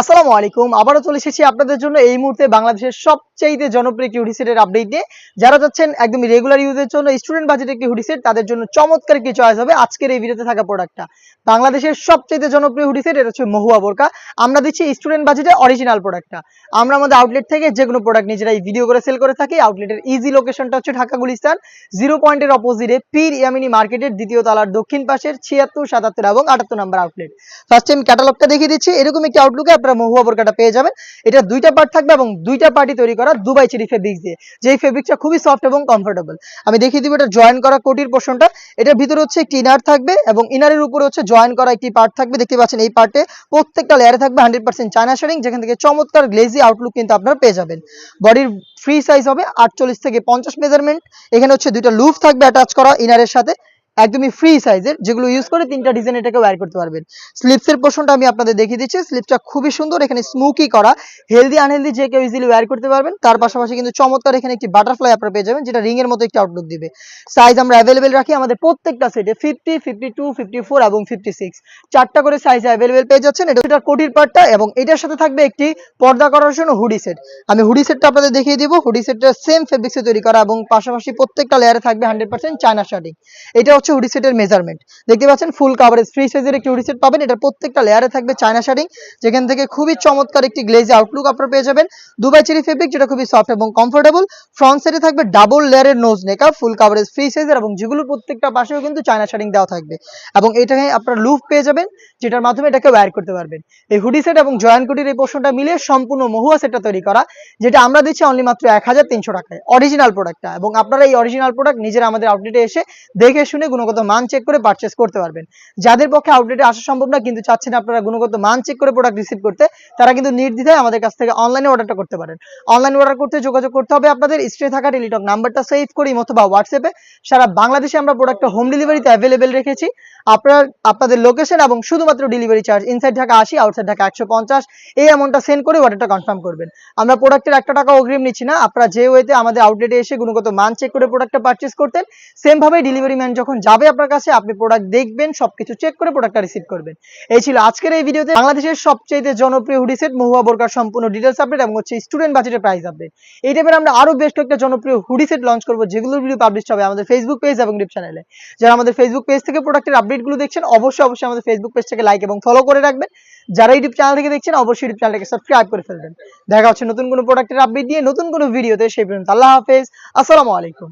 আসসালামু আলাইকুম। আবারও চলে এসেছি আপনাদের জন্য এই মুহূর্তে বাংলাদেশের সবচেয়ে জনপ্রিয় একটি হুডিসেটের আপডেট নিয়ে। যারা যাচ্ছেন একদম রেগুলার ইউজের জন্য স্টুডেন্ট বাজেট একটি হুডিসেট তাদের জন্য চমৎকার একটি চয়েস হবে আজকের এই ভিডিওতে থাকা প্রোডাক্টটা বাংলাদেশের সবচেয়ে জনপ্রিয় হুডিসেট এটা হচ্ছে মহুয়া বোরকা। আমরা দিচ্ছি স্টুডেন্ট বাজেটে অরিজিনাল প্রোডাক্টটা আমরা আমাদের আউটলেট থেকে যে কোনো প্রোডাক্ট নিজেরাই ভিডিও করে সেল করে থাকি। আউটলেটের ইজি লোকেশনটা হচ্ছে ঢাকা গুলিস্তান। জিরো পয়েন্টের অপোজিটে পীর ইয়ামিনী মার্কেটের দ্বিতীয় তালার দক্ষিণ পাশের ছিয়াত্তর, সাতাত্তর এবং আটাত্তর নাম্বার আউটলেট ফার্স্ট টাইম ক্যাটালগটা দেখিয়ে দিচ্ছি। এরকম একটি আউটলুকে আপনারা মহুয়া বোরকাটা পেয়ে যাবেন। এটা দুইটা পার্ট থাকবে এবং দুইটা পার্টি তৈরি করা দুবাই চেরি ফেব্রিক্স দিয়ে। যেই ফেব্রিকটা খুবই সফট এবং কমফোর্টেবল আমি দেখিয়ে দিব এটা জয়েন করা কোটির পোর্শনটা এটার ভিতরে হচ্ছে একটি ইনার থাকবে এবং ইনারের উপরে হচ্ছে জয়েন করা একটি পার্ট থাকবে। দেখতে পাচ্ছেন এই পার্টে প্রত্যেকটা লেয়ারে থাকবে হান্ড্রেড পার্সেন্ট চায়না শেডিং যেখান থেকে চমৎকার গ্লেজি আউটলুক কিন্তু আপনারা পেয়ে যাবেন। বডির ফ্রি সাইজ হবে আটচল্লিশ থেকে পঞ্চাশ মেজারমেন্ট এখানে হচ্ছে দুইটা লুফ থাকবে অ্যাটাচ করা ইনারের সাথে। একদমই ফ্রি সাইজের যেগুলো ইউজ করে তিনটা ডিজাইন এটাকে ওয়্যার করতে পারবেন। স্লিপসের পোর্শনটা আমি আপনাদের দেখিয়ে দিচ্ছি। স্লিপটা খুবই সুন্দর, এখানে স্মুকি করা। হেলদি আনহেলদি যে কেউ ইজিলি ওয়্যার করতে পারবেন, তার পাশাপাশি কিন্তু চমৎকার এখানে একটি বাটারফ্লাই আপনারা পেয়ে যাবেন, যেটা রিং এর মতো একটি আউটলুক দিবে। সাইজ আমরা অ্যাভেলেবেল রাখি আমাদের প্রত্যেকটা সেটে fifty fifty two fifty four এবং ফিফটি সিক্স চারটা করে সাইজ অ্যাভেলেবেল পেয়ে যাচ্ছেন। এটা কোটির পার্টটা এবং এটার সাথে থাকবে একটি পর্দা করার জন্য হুডি সেট আমি হুডি সেটটা আপনাদের দেখিয়ে দিব। হুডি সেটটা সেম ফেব্রিক্সে তৈরি করা এবং পাশাপাশি প্রত্যেকটা লেয়ারে থাকবে হান্ড্রেড পার্সেন্ট চায়না শার্টিং এটা হচ্ছে হুডি সেটের মেজারমেন্ট দেখতে পাচ্ছেন ফুল কাভারেজ ফ্রি সাইজের একটি হুডি পাবেন। এটা প্রত্যেকটা লেয়ারে থাকবে চায়না শার্টিং যেখান থেকে খুবই চমৎকার একটি গ্লেজি আউটলুক আপনারা পেয়ে যাবেন। দুবাই চেরি ফেব্রিক যেটা খুবই সফট এবং কমফোর্টেবল ফ্রন্ট সাইডে থাকবে ডাবল লেয়ারের নোজ নেকা ফুল কাভারেজ ফ্রি সাইজের এবং যেগুলো প্রত্যেকটা পাশেও কিন্তু চায়না শার্টিং দেওয়া থাকবে। এবং এটাকে আপনারা লুপ পেয়ে যাবেন, যেটার মাধ্যমে এটাকে ওয়্যার করতে পারবেন। এই হুডি সেট এবং জয়েন কুটির এই পোর্শনটা মিলে সম্পূর্ণ মহুয়া সেটটা তৈরি করা, যেটা আমরা দিচ্ছি অনলি মাত্র এক হাজার তিনশো টাকায়। অরিজিনাল প্রোডাক্টটা এবং আপনারা এই অরিজিনাল প্রোডাক্ট নিজেরা আমাদের আউটলেটে এসে দেখে শুনে গুণগত মান চেক করে পারচেস করতে পারবেন। যাদের পক্ষে আউটলেটে আসা সম্ভব না, কিন্তু চাচ্ছেন আপনারা গুণগত মান চেক করে প্রোডাক্ট রিসিভ করতে, তারা কিন্তু নির্দ্বিধায় আমাদের কাছ থেকে অনলাইনে অর্ডারটা করতে পারেন। অনলাইন অর্ডার করতে যোগাযোগ করতে হবে আপনাদের স্ক্রিনে থাকা টেলিটক নাম্বারটা সেভ করি অথবা হোয়াটসঅ্যাপে সারা বাংলাদেশে আমরা প্রোডাক্টটা হোম ডেলিভারিতে অ্যাভেলেবেল রেখেছি। আপনার, আপনাদের লোকেশন এবং শুধুমাত্র ডেলিভারি চার্জ ইনসাইড ঢাকা আশি আউটসাইড ঢাকা একশো পঞ্চাশ, এই অ্যামাউন্টটা সেন্ড করে অর্ডারটা কনফার্ম করবেন। আমরা প্রোডাক্টের একটা টাকা অগ্রিম নিচ্ছি না। আপনারা যে ওয়েতে আমাদের আউটলেটে এসে গুণগত মান চেক করে প্রোডাক্টটা পারচেস করতেন সেম ভাবে ডেলিভারি ম্যান যখন যাবে আপনার কাছে, আপনি প্রোডাক্ট দেখবেন, সবকিছু চেক করে প্রোডাক্টটা রিসিভ করবেন। এই ছিল আজকের এই ভিডিওতে বাংলাদেশের সবচেয়ে জনপ্রিয় হুডি সেট মহুয়া বোরকার সম্পূর্ণ ডিটেলস আপডেট এবং হচ্ছে স্টুডেন্ট বাজেটের প্রাইস আপডেট এই টাইপের আমরা আরও বেশ কয়েকটা জনপ্রিয় হুডি সেট লঞ্চ করব, যেগুলোর ভিডিও পাবলিশ হবে আমাদের ফেসবুক পেজ এবং ইউটিউব চ্যানেলে যারা আমাদের ফেসবুক পেজ থেকে প্রোডাক্টের আপডেটগুলো দেখছেন, অবশ্যই অবশ্যই আমাদের ফেসবুক পেজটাকে লাইক এবং ফলো করে রাখবেন। যারা ইউটিউব চ্যানেল থেকে দেখছেন, অবশ্যই ইউটিউব চ্যানেলটাকে সাবস্ক্রাইব করে ফেলবেন। দেখা হচ্ছে নতুন কোনো প্রোডাক্টের আপডেট দিয়ে নতুন কোনো ভিডিওতে সেই পর্যন্ত আল্লাহ হাফেজ। আসসালামু আলাইকুম।